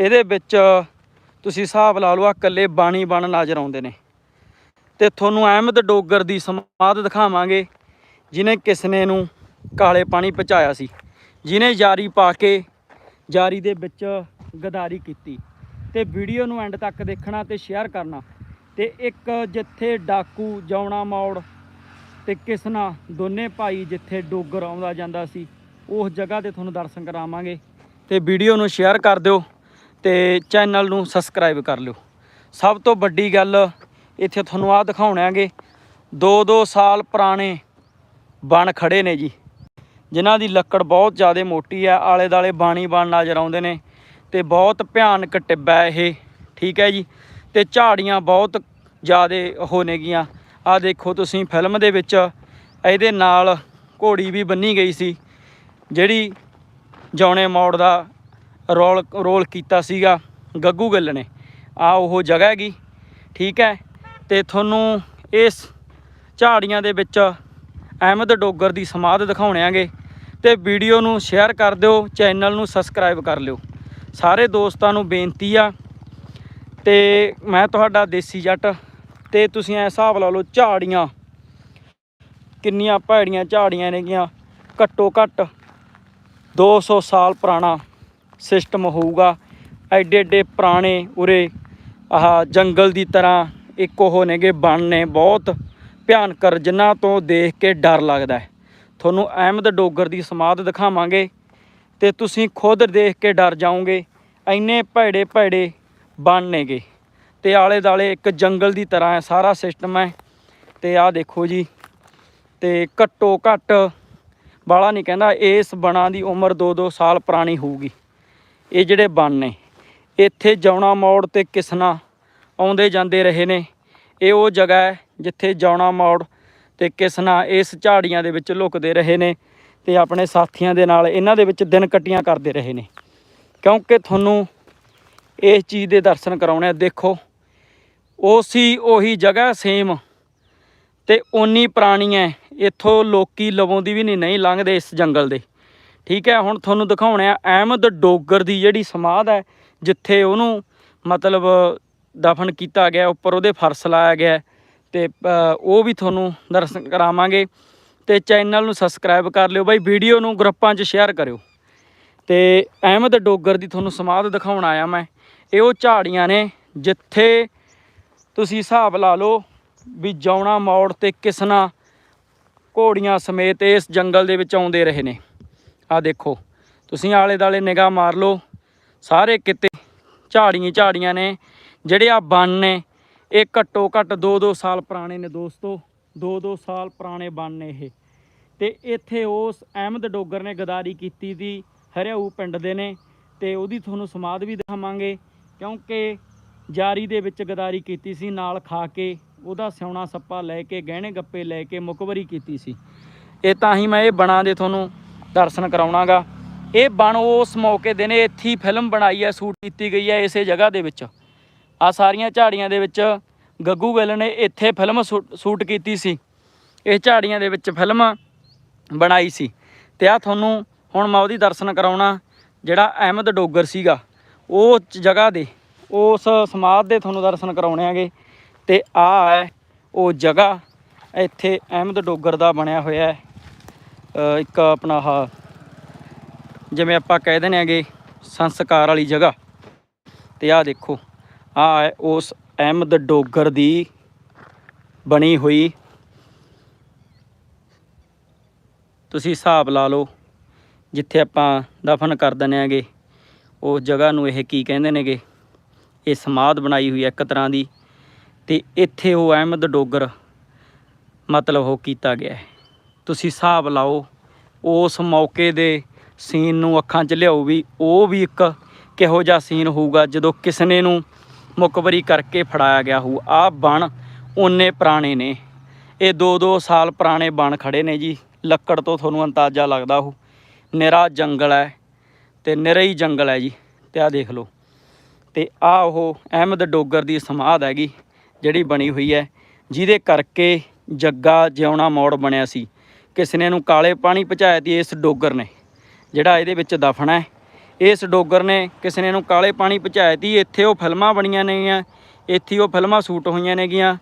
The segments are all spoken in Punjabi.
ਇਹਦੇ ਵਿੱਚ ਤੁਸੀਂ ਹਿਸਾਬ ਲਾ ਲਓ ਆ ਇਕੱਲੇ ਬਾਣੀ ਬਣ ਨਜ਼ਰ ਆਉਂਦੇ ਨੇ। ਤੇ ਤੁਹਾਨੂੰ ਅਹਿਮਦ ਡੋਗਰ ਦੀ ਸਮਾਧ ਦਿਖਾਵਾਂਗੇ ਜਿਨੇ ਕਿਸਨੇ ਨੂੰ ਕਾਲੇ ਪਾਣੀ ਪਹੁੰਚਾਇਆ ਸੀ। ਜਿਨੇ ਜਾਰੀ ਪਾ ਕੇ ਜਾਰੀ ਦੇ ਵਿੱਚ ਗਦਾਰੀ ਕੀਤੀ। ਤੇ ਵੀਡੀਓ ਨੂੰ ਐਂਡ ਤੱਕ ਦੇਖਣਾ ਤੇ ਸ਼ੇਅਰ ਕਰਨਾ। ਤੇ ਇੱਕ ਜਿੱਥੇ ਡਾਕੂ, ਜੌਣਾ ਮੌੜ ਤੇ ਕਿਸਨਾ ਦੋਨੇ ਭਾਈ ਜਿੱਥੇ ਡੋਗਰ ਆਉਂਦਾ ਜਾਂਦਾ ਸੀ, ਉਸ ਜਗ੍ਹਾ ਤੇ ਤੁਹਾਨੂੰ ਦਰਸ਼ਨ ਕਰਾਵਾਂਗੇ। ਤੇ ਵੀਡੀਓ ਨੂੰ ਸ਼ੇਅਰ ਕਰ ਦਿਓ। ਤੇ ਚੈਨਲ ਨੂੰ ਸਬਸਕ੍ਰਾਈਬ ਕਰ ਲਿਓ। ਸਭ ਤੋਂ ਵੱਡੀ ਗੱਲ, ਇੱਥੇ ਤੁਹਾਨੂੰ ਆ ਦਿਖਾਉਣਾਂਗੇ 2-2 ਸਾਲ ਪੁਰਾਣੇ ਬਣ ਖੜੇ ਨੇ ਜੀ। ਜਿਨ੍ਹਾਂ ਦੀ ਲੱਕੜ ਬਹੁਤ ਜ਼ਿਆਦਾ ਮੋਟੀ ਹੈ ਆਲੇ ਦਾਲੇ ਬਾਣੀ ਬਣ ਨਜ਼ਰ ਆਉਂਦੇ ਨੇ ਤੇ ਬਹੁਤ ਭਿਆਨਕ ਟਿੱਬਾ ਇਹ, ਠੀਕ ਹੈ ਜੀ? ਤੇ ਝਾੜੀਆਂ ਬਹੁਤ ਜ਼ਿਆਦਾ ਉਹ ਨੇਗੀਆਂ। ਆ ਦੇਖੋ ਤੁਸੀਂ ਫਿਲਮ ਦੇ ਵਿੱਚ, ਇਹਦੇ ਨਾਲ ਘੋੜੀ ਵੀ ਬੰਨੀ ਗਈ ਸੀ, ਜਿਹੜੀ ਜੌਣੇ ਮੋੜ ਦਾ ਰੋਲ ਰੋਲ ਕੀਤਾ ਸੀਗਾ ਗੱਗੂ ਗਿੱਲ ਨੇ। ਆ ਉਹ ਜਗ੍ਹਾ ਹੈਗੀ, ਠੀਕ ਹੈ। ਤੇ ਤੁਹਾਨੂੰ ਇਸ ਝਾੜੀਆਂ ਦੇ ਵਿੱਚ ਅਹਿਮਦ ਡੋਗਰ ਦੀ ਸਮਾਧ ਦਿਖਾਉਣਿਆਂਗੇ ਤੇ ਵੀਡੀਓ ਨੂੰ ਸ਼ੇਅਰ ਕਰ ਦਿਓ, ਚੈਨਲ ਨੂੰ ਸਬਸਕ੍ਰਾਈਬ ਕਰ ਲਿਓ। ਸਾਰੇ ਦੋਸਤਾਂ ਨੂੰ ਬੇਨਤੀ ਆ। ਤੇ ਮੈਂ ਤੁਹਾਡਾ ਦੇਸੀ ਜੱਟ, ਤੇ ਤੁਸੀਂ ਐ ਹਿਸਾਬ ਲਾ ਲਓ ਝਾੜੀਆਂ ਕਿੰਨੀਆਂ ਭੈੜੀਆਂ ਝਾੜੀਆਂ ਨੇਗੀਆਂ। ਘੱਟੋ ਘੱਟ 200 ਸਾਲ ਪੁਰਾਣਾ ਸਿਸਟਮ ਹੋਊਗਾ। ਐਡੇ ਐਡੇ ਪੁਰਾਣੇ ਉਰੇ ਆਹ ਜੰਗਲ ਦੀ ਤਰ੍ਹਾਂ ਇੱਕ ਉਹ ਨੇਗੇ ਬਣ ਨੇ, ਬਹੁਤ ਭਿਆਨਕਰ, ਜਿਨ੍ਹਾਂ ਤੋਂ ਦੇਖ ਕੇ ਡਰ ਲੱਗਦਾ ਹੈ। ਤੁਹਾਨੂੰ ਅਹਿਮਦ ਡੋਗਰ ਦੀ ਸਮਾਧ ਦਿਖਾਵਾਂਗੇ ਤੇ ਤੁਸੀਂ ਖੁਦ ਦੇਖ ਕੇ ਡਰ ਜਾਓਗੇ, ਇੰਨੇ ਭੈੜੇ ਭੈੜੇ ਬਣ ਨੇਗੇ। ਤੇ ਆਲੇ ਦਾਲੇ ਇੱਕ ਜੰਗਲ ਦੀ ਤਰ੍ਹਾਂ ਹੈ, ਸਾਰਾ ਸਿਸਟਮ ਹੈ। ਤੇ ਆਹ ਦੇਖੋ ਜੀ, ਤੇ ਘੱਟੋ ਘੱਟ ਬਾਲਾ ਨਹੀਂ ਕਹਿੰਦਾ, ਇਸ ਬਣਾ ਦੀ ਉਮਰ 2-2 ਸਾਲ ਪੁਰਾਣੀ ਹੋਊਗੀ। ਇਹ ਜਿਹੜੇ ਬਣ ਨੇ, ਇੱਥੇ ਜੌਣਾ ਮੋੜ ਤੇ ਕਿਸਨਾ ਆਉਂਦੇ ਜਾਂਦੇ ਰਹੇ ਨੇ। ਇਹ ਉਹ ਜਗ੍ਹਾ ਹੈ ਜਿੱਥੇ ਜੌਣਾ ਮੋੜ ਤੇ ਕਿਸਨਾ ਇਸ ਝਾੜੀਆਂ ਦੇ ਵਿੱਚ ਲੁਕਦੇ ਰਹੇ ਨੇ ਤੇ ਆਪਣੇ ਸਾਥੀਆਂ ਦੇ ਨਾਲ ਇਹਨਾਂ ਦੇ ਵਿੱਚ ਦਿਨ ਕੱਟੀਆਂ ਕਰਦੇ ਰਹੇ ਨੇ। ਕਿਉਂਕਿ ਤੁਹਾਨੂੰ ਇਸ ਚੀਜ਼ ਦੇ ਦਰਸ਼ਨ ਕਰਾਉਣੇ ਆ, ਦੇਖੋ ਉਸੀ ਉਹੀ ਜਗ੍ਹਾ ਸੇਮ ਤੇ ਓਨੀ ਪੁਰਾਣੀ ਹੈ, ਇੱਥੋਂ ਲੋਕੀ ਲਵੋਂ ਦੀ ਵੀ ਨਹੀਂ ਨਹੀਂ ਲੰਘਦੇ ਇਸ ਜੰਗਲ ਦੇ। ਠੀਕ ਹੈ, ਹੁਣ ਤੁਹਾਨੂੰ ਦਿਖਾਉਣੇ ਆ ਅਹਿਮਦ ਡੋਗਰ ਦੀ ਜਿਹੜੀ ਸਮਾਧ ਹੈ, ਜਿੱਥੇ ਉਹਨੂੰ ਮਤਲਬ ਦਫਨ ਕੀਤਾ ਗਿਆ, ਉੱਪਰ ਉਹਦੇ ਫਰਸ਼ ਲਾਇਆ ਗਿਆ ਹੈ ਤੇ ਉਹ ਵੀ ਤੁਹਾਨੂੰ ਦਰਸ਼ਨ ਕਰਾਵਾਂਗੇ ਤੇ ਚੈਨਲ ਨੂੰ ਸਬਸਕ੍ਰਾਈਬ ਕਰ ਲਿਓ ਬਾਈ, ਵੀਡੀਓ ਨੂੰ ਗਰੁੱਪਾਂ 'ਚ ਸ਼ੇਅਰ ਕਰਿਓ। ਤੇ ਅਹਿਮਦ ਡੋਗਰ ਦੀ ਤੁਹਾਨੂੰ ਸਮਾਧ ਦਿਖਾਉਣ ਆਇਆ ਮੈਂ, ਇਹ ਉਹ ਝਾੜੀਆਂ ਨੇ ਜਿੱਥੇ ਤੁਸੀਂ ਹਿਸਾਬ ਲਾ ਲਓ ਵੀ ਜੌਣਾ ਮੌੜ ਤੇ ਕਿਸਨਾ ਘੋੜੀਆਂ ਸਮੇਤ ਇਸ ਜੰਗਲ ਦੇ ਵਿੱਚ ਆਉਂਦੇ ਰਹੇ ਨੇ। ਆ ਦੇਖੋ, ਤੁਸੀਂ ਆਲੇ ਦਾਲੇ ਨਿਗਾਹ ਮਾਰ ਲਓ, ਸਾਰੇ ਕਿਤੇ ਝਾੜੀਆਂ ਝਾੜੀਆਂ ਨੇ, ਜਿਹੜੇ ਆ ਬਣ ਨੇ, ਇਹ ਘੱਟੋ ਘੱਟ 2-2 ਸਾਲ ਪੁਰਾਣੇ ਨੇ ਦੋਸਤੋ 2-2 ਸਾਲ ਪੁਰਾਣੇ ਬਣ ਨੇ ਇਹ। ਤੇ ਇੱਥੇ ਉਸ ਅਹਿਮਦ ਡੋਗਰ ਨੇ ਗਦਾਰੀ ਕੀਤੀ ਦੀ, ਹਰਿਆਊ ਪਿੰਡ ਦੇ ਨੇ, ਤੇ ਉਹਦੀ ਤੁਹਾਨੂੰ ਸਮਾਧ ਵੀ ਦਿਖਾਵਾਂਗੇ, ਕਿਉਂਕਿ ਜਾਰੀ ਦੇ ਵਿੱਚ ਗਦਾਰੀ ਕੀਤੀ ਸੀ, ਨਾਲ ਖਾ ਕੇ ਉਹਦਾ ਸਿਉਣਾ ਸੱਪਾ ਲੈ ਕੇ, ਗਹਿਣੇ ਗੱਪੇ ਲੈ ਕੇ ਮੁਕਬਰੀ ਕੀਤੀ ਸੀ। ਇਹ ਤਾਂ ਹੀ ਮੈਂ ਇਹ ਬਣਾ ਦੇ ਤੁਹਾਨੂੰ ਦਰਸ਼ਨ ਕਰਾਉਣਾਗਾ। ਇਹ ਬਣ ਉਸ ਮੌਕੇ ਦੇ ਨੇ, ਇੱਥੇ ਫਿਲਮ ਬਣਾਈ ਹੈ, ਸ਼ੂਟ ਕੀਤੀ ਗਈ ਹੈ ਇਸੇ ਜਗ੍ਹਾ ਦੇ ਵਿੱਚ। ਆ ਸਾਰੀਆਂ ਝਾੜੀਆਂ ਦੇ ਵਿੱਚ ਗੱਗੂ ਗਿੱਲ ਨੇ ਇੱਥੇ ਫਿਲਮ ਸ਼ੂਟ ਕੀਤੀ ਸੀ। ਇਹ ਝਾੜੀਆਂ ਦੇ ਵਿੱਚ ਫਿਲਮ ਬਣਾਈ ਸੀ। ਤੇ ਆ ਤੁਹਾਨੂੰ ਹੁਣ ਮੈਂ ਉਹਦੀ ਦਰਸ਼ਨ ਕਰਾਉਣਾ, ਜਿਹੜਾ ਅਹਿਮਦ ਡੋਗਰ ਸੀਗਾ। ਉਹ ਜਗ੍ਹਾ ਦੇ, ਉਸ ਸਮਾਧ ਦੇ ਤੁਹਾਨੂੰ ਦਰਸ਼ਨ ਕਰਾਉਣੇ ਆਗੇ। ਤੇ ਆ ਹੈ ਉਹ ਜਗ੍ਹਾ, ਇੱਥੇ ਅਹਿਮਦ ਡੋਗਰ ਦਾ ਬਣਿਆ ਹੋਇਆ ਹੈ। ਇੱਕ ਆਪਣਾ ਆਹ ਜਿਵੇਂ ਆਪਾਂ ਕਹਿ ਦਿੰਦੇ ਆਗੇ ਸੰਸਕਾਰ ਵਾਲੀ ਜਗ੍ਹਾ। ਤੇ ਆਹ ਦੇਖੋ ਆ ਉਸ ਅਹਿਮਦ ਡੋਗਰ ਦੀ ਬਣੀ ਹੋਈ। ਤੁਸੀਂ ਹਿਸਾਬ ਲਾ ਲਓ, ਜਿੱਥੇ ਆਪਾਂ ਦਫਨ ਕਰ ਦਿੰਦੇ ਆਗੇ ਉਸ ਜਗ੍ਹਾ ਨੂੰ ਇਹ ਕੀ ਕਹਿੰਦੇ ਨੇਗੇ? ਇਹ ਸਮਾਧ ਬਣਾਈ ਹੋਈ ਹੈ ਇੱਕ ਤਰ੍ਹਾਂ ਦੀ। ਤੇ ਇੱਥੇ ਉਹ ਅਹਿਮਦ ਡੋਗਰ ਮਤਲਬ ਉਹ ਕੀਤਾ ਗਿਆ ਹੈ। ਤੁਸੀਂ ਹਿਸਾਬ ਲਾਓ, ਉਸ ਮੌਕੇ ਦੇ ਸੀਨ ਨੂੰ ਅੱਖਾਂ 'ਚ ਲਿਆਓ ਵੀ ਉਹ ਵੀ ਇੱਕ ਕਿਹੋ ਜਿਹਾ ਸੀਨ ਹੋਊਗਾ ਜਦੋਂ ਕਿਸਨੇ ਨੂੰ ਮੁਕਬਰੀ ਕਰਕੇ ਫੜਾਇਆ ਗਿਆ ਹੋਊ। ਆ ਬਣ ਓਨੇ ਪੁਰਾਣੇ ਨੇ। ਇਹ 2-2 ਸਾਲ ਪੁਰਾਣੇ ਬਣ ਖੜੇ ਨੇ ਜੀ। ਲੱਕੜ ਤੋਂ ਤੁਹਾਨੂੰ ਅੰਦਾਜ਼ਾ ਲੱਗਦਾ ਉਹ ਨਿਰਾ ਜੰਗਲ ਹੈ ਤੇ ਨਿਰਾ ਹੀ ਜੰਗਲ ਹੈ ਜੀ। ਤੇ ਆ ਦੇਖ ਲਓ। ਤੇ ਆ ਉਹ ਅਹਿਮਦ ਡੋਗਰ ਦੀ ਸਮਾਧ ਹੈਗੀ ਜਿਹੜੀ ਬਣੀ ਹੋਈ ਹੈ। ਜਿਹਦੇ ਕਰਕੇ ਜੱਗਾ ਜਿਉਣਾ ਮੋੜ ਬਣਿਆ ਸੀ। ਕਿਸਨੇ ਨੂੰ ਕਾਲੇ ਪਾਣੀ ਪਹੁੰਚਾਇਆ ਤੀ, ਇਸ ਡੋਗਰ ਨੇ, ਜਿਹੜਾ ਇਹਦੇ ਵਿੱਚ ਦਫਨ ਹੈ। ਇਸ ਡੋਗਰ ਨੇ ਕਿਸੇ ਨੂੰ ਕਾਲੇ ਪਾਣੀ ਪਹੁੰਚਾਇਆ ਤੀ, ਇੱਥੇ ਉਹ ਫਿਲਮਾਂ ਬਣੀਆਂ ਨੇਗੀਆਂ, ਇੱਥੇ ਉਹ ਫਿਲਮਾਂ ਸ਼ੂਟ ਹੋਈਆਂ ਨੇਗੀਆਂ।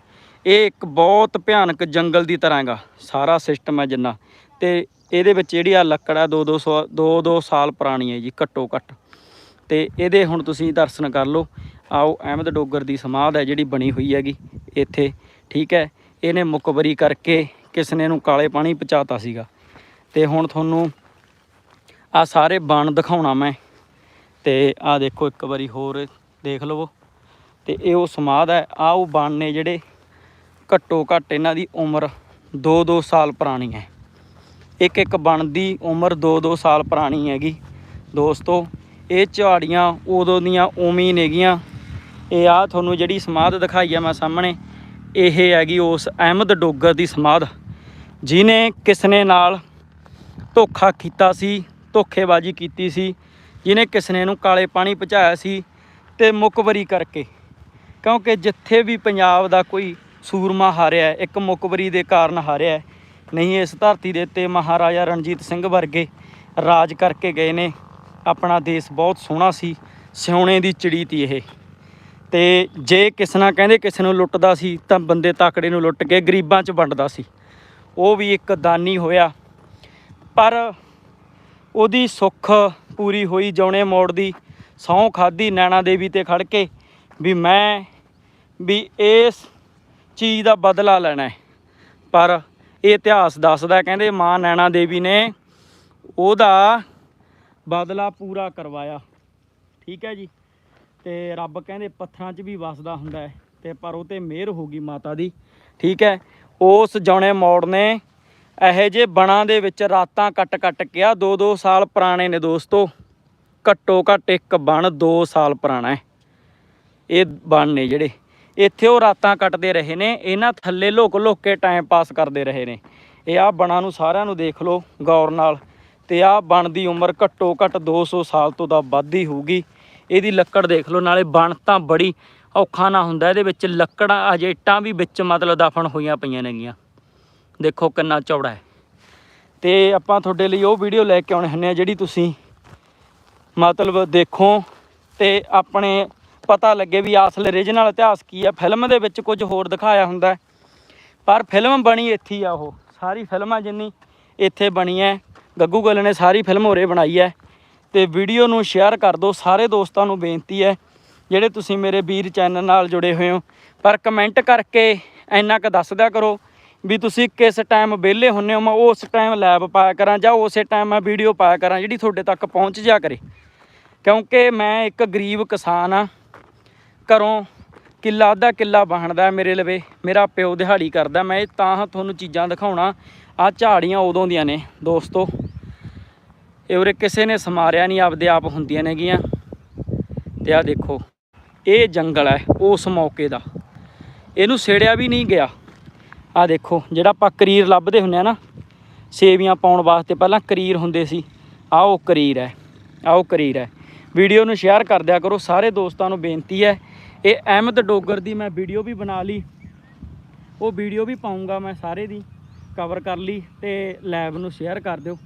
ਇਹ ਇੱਕ ਬਹੁਤ ਭਿਆਨਕ ਜੰਗਲ ਦੀ ਤਰ੍ਹਾਂ ਹੈਗਾ, ਸਾਰਾ ਸਿਸਟਮ ਹੈ ਜਿੰਨਾ। ਤੇ ਇਹਦੇ ਵਿੱਚ ਜਿਹੜੀ ਆ ਲੱਕੜ ਆ 2 200 2 2 ਸਾਲ ਪੁਰਾਣੀ ਹੈ ਜੀ, ਘੱਟੋ ਘੱਟ। ਤੇ ਇਹਦੇ ਹੁਣ ਤੁਸੀਂ ਦਰਸ਼ਨ ਕਰ ਲਓ। ਆਓ, ਅਹਿਮਦ ਡੋਗਰ ਦੀ ਸਮਾਧ ਹੈ ਜਿਹੜੀ ਬਣੀ ਹੋਈ ਹੈਗੀ ਇੱਥੇ, ਠੀਕ ਹੈ। ਇਹਨੇ ਮੁਕਬਰੀ ਕਰਕੇ ਕਿਸ ਨੇ ਇਹਨੂੰ ਕਾਲੇ ਪਾਣੀ ਪਹੁੰਚਾਤਾ ਸੀਗਾ। ਤੇ ਹੁਣ ਤੁਹਾਨੂੰ ਆ ਸਾਰੇ ਬਣ ਦਿਖਾਉਣਾ ਮੈਂ। ਤੇ ਆ ਦੇਖੋ ਇੱਕ ਵਾਰੀ ਹੋਰ ਦੇਖ ਲਵੋ। ਤੇ ਇਹ ਉਹ ਸਮਾਧ ਹੈ। ਆ ਉਹ ਬਣ ਨੇ ਜਿਹੜੇ ਘੱਟੋ ਘੱਟ ਇਹਨਾਂ ਦੀ ਉਮਰ 2-2 ਸਾਲ ਪੁਰਾਣੀ ਹੈ। ਇੱਕ ਇੱਕ ਬਣ ਦੀ ਉਮਰ 2-2 ਸਾਲ ਪੁਰਾਣੀ ਹੈਗੀ। ਦੋਸਤੋ, ਇਹ ਝਾੜੀਆਂ ਉਦੋਂ ਦੀਆਂ ਉਵੇਂ ਨੇਗੀਆਂ। ਇਹ ਆ ਤੁਹਾਨੂੰ ਜਿਹੜੀ ਸਮਾਧ ਦਿਖਾਈ ਆ ਮੈਂ ਸਾਹਮਣੇ, ਇਹ ਹੈਗੀ ਉਸ ਅਹਿਮਦ ਡੋਗਰ ਦੀ ਸਮਾਧ। ਜਿਨੇ ਕਿਸਨੇ ਨਾਲ ਧੋਖਾ ਕੀਤਾ ਸੀ, ਧੋਖੇਬਾਜ਼ੀ ਕੀਤੀ ਸੀ ਜਿਨੇ ਕਿਸਨੇ ਨੂੰ ਕਾਲੇ ਪਾਣੀ ਪਹੁੰਚਾਇਆ ਸੀ ਤੇ ਮੁਕਬਰੀ ਕਰਕੇ। ਕਿਉਂਕਿ ਜਿੱਥੇ ਵੀ ਪੰਜਾਬ ਦਾ ਕੋਈ ਸੂਰਮਾ ਹਾਰਿਆ ਇੱਕ ਮੁਕਬਰੀ ਦੇ ਕਾਰਨ ਹਾਰਿਆ ਨਹੀਂ ਇਸ ਧਰਤੀ ਦੇ ਉੱਤੇ ਮਹਾਰਾਜਾ ਰਣਜੀਤ ਸਿੰਘ ਵਰਗੇ ਰਾਜ ਕਰਕੇ ਗਏ ਨੇ। ਆਪਣਾ ਦੇਸ਼ ਬਹੁਤ ਸੋਹਣਾ ਸੀ, ਸਿਉਣੇ ਦੀ ਚਿੜੀ ਤੀ ਇਹ। ਤੇ ਜੇ ਕਿਸਨਾ ਕਹਿੰਦੇ ਕਿਸੇ ਨੂੰ ਲੁੱਟਦਾ ਸੀ, ਤਾਂ ਬੰਦੇ ਤਾਕੜੇ ਨੂੰ ਲੁੱਟ ਕੇ ਗਰੀਬਾਂ 'ਚ ਵੰਡਦਾ ਸੀ। ਉਹ ਵੀ ਇੱਕ ਦਾਨੀ ਹੋਇਆ। ਪਰ ਉਹਦੀ ਸੁੱਖ ਪੂਰੀ ਹੋਈ ਜੌਣੇ ਮੋੜ ਦੀ। ਸਹੁੰ ਖਾਦੀ ਨੈਣਾ ਦੇਵੀ ਤੇ ਖੜ ਕੇ ਵੀ ਮੈਂ ਵੀ ਇਸ ਚੀਜ਼ ਦਾ ਬਦਲਾ ਲੈਣਾ ਹੈ। ਪਰ ਇਹ ਇਤਿਹਾਸ ਦੱਸਦਾ ਕਹਿੰਦੇ ਮਾਂ ਨੈਣਾ ਦੇਵੀ ਨੇ ਉਹਦਾ ਬਦਲਾ ਪੂਰਾ ਕਰਵਾਇਆ। ਠੀਕ ਹੈ ਜੀ। ਤੇ ਰੱਬ ਕਹਿੰਦੇ ਪੱਥਰਾਂ 'ਚ ਵੀ ਵਸਦਾ ਹੁੰਦਾ ਹੈ। ਤੇ ਪਰ ਉਹ ਤੇ ਮਿਹਰ ਹੋ ਗਈ ਮਾਤਾ ਦੀ। ਠੀਕ ਹੈ। ਉਸ ਜੌਣੇ ਮੌੜ ਨੇ ਇਹੋ ਜੇ ਬਣਾ ਦੇ ਵਿੱਚ ਰਾਤਾਂ ਕੱਟ ਕੱਟ ਕਿਆ 2-2 ਸਾਲ ਪੁਰਾਣੇ ਨੇ ਦੋਸਤੋ। ਘੱਟੋ ਘੱਟ ਇੱਕ ਬਣ 2 ਸਾਲ ਪੁਰਾਣਾ ਹੈ। ਇਹ ਬਣ ਨੇ ਜਿਹੜੇ। ਇੱਥੇ ਉਹ ਰਾਤਾਂ ਕੱਟਦੇ ਰਹੇ ਨੇ, ਇਹਨਾਂ ਥੱਲੇ ਲੁਕ ਲੁਕ ਕੇ ਟਾਈਮ ਪਾਸ ਕਰਦੇ ਰਹੇ ਨੇ। ਇਹ ਆ ਬਣਾ ਨੂੰ ਸਾਰਿਆਂ ਨੂੰ ਦੇਖ ਲਓ ਗੌਰ ਨਾਲ। ਤੇ ਆ ਬਣ ਦੀ ਉਮਰ ਘੱਟੋ ਘੱਟ 200 ਸਾਲ ਤੋਂ ਦਾ ਵੱਧ ਹੀ ਹੋਊਗੀ। ਇਹਦੀ ਲੱਕੜ ਦੇਖ ਲਓ, ਨਾਲੇ ਬਣ ਤਾਂ ਬੜੀ ਔਖਾ ਨਾ ਹੁੰਦਾ, ਇਹਦੇ ਵਿੱਚ ਲੱਕੜਾਂ, ਅਜੇ ਇੱਟਾਂ ਵੀ ਵਿੱਚ ਮਤਲਬ ਦਫਨ ਹੋਈਆਂ ਪਈਆਂ ਨੇਗੀਆਂ। ਦੇਖੋ ਕਿੰਨਾ ਚੌੜਾ ਹੈ। ਤੇ ਆਪਾਂ ਤੁਹਾਡੇ ਲਈ ਉਹ ਵੀਡੀਓ ਲੈ ਕੇ ਆਉਣੇ ਹੁੰਨੇ ਆ ਜਿਹੜੀ ਤੁਸੀਂ ਮਤਲਬ ਦੇਖੋ ਤੇ ਆਪਣੇ ਪਤਾ ਲੱਗੇ ਵੀ ਅਸਲ ਓਰੀਜਨਲ ਇਤਿਹਾਸ ਕੀ ਆ ਫਿਲਮ ਦੇ ਵਿੱਚ ਕੁਝ ਹੋਰ ਦਿਖਾਇਆ ਹੁੰਦਾ ਪਰ ਫਿਲਮ ਬਣੀ ਇੱਥੇ ਆ ਉਹ। ਸਾਰੀ ਫਿਲਮਾਂ ਜਿੰਨੀ ਇੱਥੇ ਬਣੀ ਹੈ। ਗੱਗੂ ਗੱਲ ਨੇ ਸਾਰੀ ਫਿਲਮ ਹੋਰੇ ਬਣਾਈ ਹੈ। ਤੇ ਵੀਡੀਓ ਨੂੰ ਸ਼ੇਅਰ ਕਰ ਦਿਓ। ਸਾਰੇ ਦੋਸਤਾਂ ਨੂੰ ਬੇਨਤੀ ਹੈ ਜਿਹੜੇ ਤੁਸੀਂ ਮੇਰੇ ਵੀਰ ਚੈਨਲ ਨਾਲ ਜੁੜੇ ਹੋਏ ਹੋ, ਪਰ ਕਮੈਂਟ ਕਰਕੇ ਇੰਨਾ ਕੁ ਦੱਸ ਦਿਆ ਕਰੋ ਵੀ ਤੁਸੀਂ ਕਿਸ ਟਾਈਮ ਵਿਹਲੇ ਹੁੰਨੇ ਹੋ, ਮੈਂ ਉਸ ਟਾਈਮ ਲੈਬ ਪਾਇਆ ਕਰਾਂ ਜਾਂ ਉਸੇ ਟਾਈਮ ਮੈਂ ਵੀਡੀਓ ਪਾਇਆ ਕਰਾਂ ਜਿਹੜੀ ਤੁਹਾਡੇ ਤੱਕ ਪਹੁੰਚ ਜਾ ਕਰੇ। ਕਿਉਂਕਿ ਮੈਂ ਇੱਕ ਗਰੀਬ ਕਿਸਾਨ ਆ ਘਰੋਂ ਕਿੱਲਾ ਅੱਧਾ ਕਿੱਲਾ ਵਾਹਣਦਾ ਮੇਰੇ ਲਵੇ, ਮੇਰਾ ਪਿਓ ਦਿਹਾੜੀ ਕਰਦਾ, ਮੈਂ ਇਹ ਤਾਂ ਤੁਹਾਨੂੰ ਚੀਜ਼ਾਂ ਦਿਖਾਉਣਾ ਆ ਝਾੜੀਆਂ ਉਦੋਂ ਦੀਆਂ ਨੇ ਦੋਸਤੋ। ਇਹ ਉਰੇ ਕਿਸੇ ਨੇ ਸਮਾਰਿਆ ਨਹੀਂ, ਆਪਦੇ ਆਪ ਹੁੰਦੀਆਂ ਨੇਗੀਆਂ। ਤੇ ਆ ਦੇਖੋ। ਇਹ ਜੰਗਲ ਹੈ, ਉਸ ਮੌਕੇ ਦਾ। ਇਹਨੂੰ ਸੇੜਿਆ ਵੀ ਨਹੀਂ ਗਿਆ। ਆ ਦੇਖੋ, ਜਿਹੜਾ ਆਪਾਂ ਕਰੀਰ ਲੱਭਦੇ ਹੁੰਨੇ ਆ ਨਾ, ਸੇਵੀਆਂ ਪਾਉਣ ਵਾਸਤੇ ਪਹਿਲਾਂ ਕਰੀਰ ਹੁੰਦੇ ਸੀ। ਆਹ ਉਹ ਕਰੀਰ ਹੈ, ਆਹ ਉਹ ਕਰੀਰ ਹੈ। ਵੀਡੀਓ ਨੂੰ ਸ਼ੇਅਰ ਕਰ ਦਿਆ ਕਰੋ, ਸਾਰੇ ਦੋਸਤਾਂ ਨੂੰ ਬੇਨਤੀ ਹੈ। ਇਹ ਅਹਿਮਦ ਡੋਗਰ ਦੀ ਮੈਂ ਵੀਡੀਓ ਵੀ ਬਣਾ ਲਈ। ਉਹ ਵੀਡੀਓ ਵੀ ਪਾਉਂਗਾ ਮੈਂ ਸਾਰੇ ਦੀ ਕਵਰ ਕਰ ਲਈ ਤੇ ਲਾਈਵ ਨੂੰ ਸ਼ੇਅਰ ਕਰ ਦਿਓ।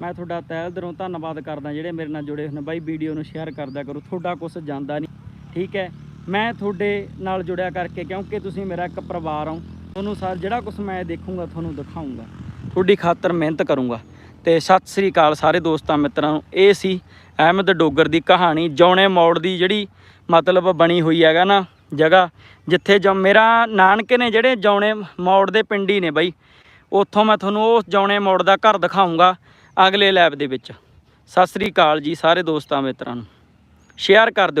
ਮੈਂ ਤੁਹਾਡਾ ਤਹਿ ਦਿਲੋਂ ਧੰਨਵਾਦ ਕਰਦਾ ਜਿਹੜੇ ਮੇਰੇ ਨਾਲ ਜੁੜੇ ਹੋਏ ਨੇ। ਬਾਈ, ਵੀਡੀਓ ਨੂੰ ਸ਼ੇਅਰ ਕਰਦਿਆ ਕਰੋ। ਤੁਹਾਡਾ ਕੁਝ ਜਾਂਦਾ ਨਹੀਂ। ਠੀਕ ਹੈ? ਮੈਂ ਤੁਹਾਡੇ ਨਾਲ ਜੁੜਿਆ ਕਰਕੇ, ਕਿਉਂਕਿ ਤੁਸੀਂ ਮੇਰਾ ਇੱਕ ਪਰਿਵਾਰ ਹੋ, ਤੁਹਾਨੂੰ ਸਰ ਜਿਹੜਾ ਕੁਝ ਮੈਂ ਦੇਖੂੰਗਾ, ਤੁਹਾਨੂੰ ਦਿਖਾਉਂਗਾ ਤੁਹਾਡੀ ਖਾਤਰ ਮਿਹਨਤ ਕਰੂੰਗਾ। ਤੇ ਸਤਿ ਸ੍ਰੀ ਅਕਾਲ ਸਾਰੇ ਦੋਸਤਾਂ ਮਿੱਤਰਾਂ ਨੂੰ। ਇਹ ਸੀ ਅਹਿਮਦ ਡੋਗਰ ਦੀ ਕਹਾਣੀ, ਜੌਣੇ ਮੋੜ ਦੀ ਜਿਹੜੀ ਮਤਲਬ ਬਣੀ ਹੋਈ ਹੈਗਾ ਨਾ ਜਗ੍ਹਾ, ਜਿੱਥੇ ਜ, ਮੇਰਾ ਨਾਨਕੇ ਨੇ ਜਿਹੜੇ ਜੌਣੇ ਮੋੜ ਦੇ ਪਿੰਡ ਹੀ ਨੇ ਬਾਈ, ਉੱਥੋਂ ਮੈਂ ਤੁਹਾਨੂੰ ਉਸ ਜੌਣੇ ਮੋੜ ਦਾ ਘਰ ਦਿਖਾਉਂਗਾ ਅਗਲੇ ਲੈਬ ਦੇ ਵਿੱਚ। ਸਤਿ ਸ੍ਰੀ ਅਕਾਲ ਜੀ ਸਾਰੇ ਦੋਸਤਾਂ ਮਿੱਤਰਾਂ ਨੂੰ। ਸ਼ੇਅਰ ਕਰ ਦਿਓ।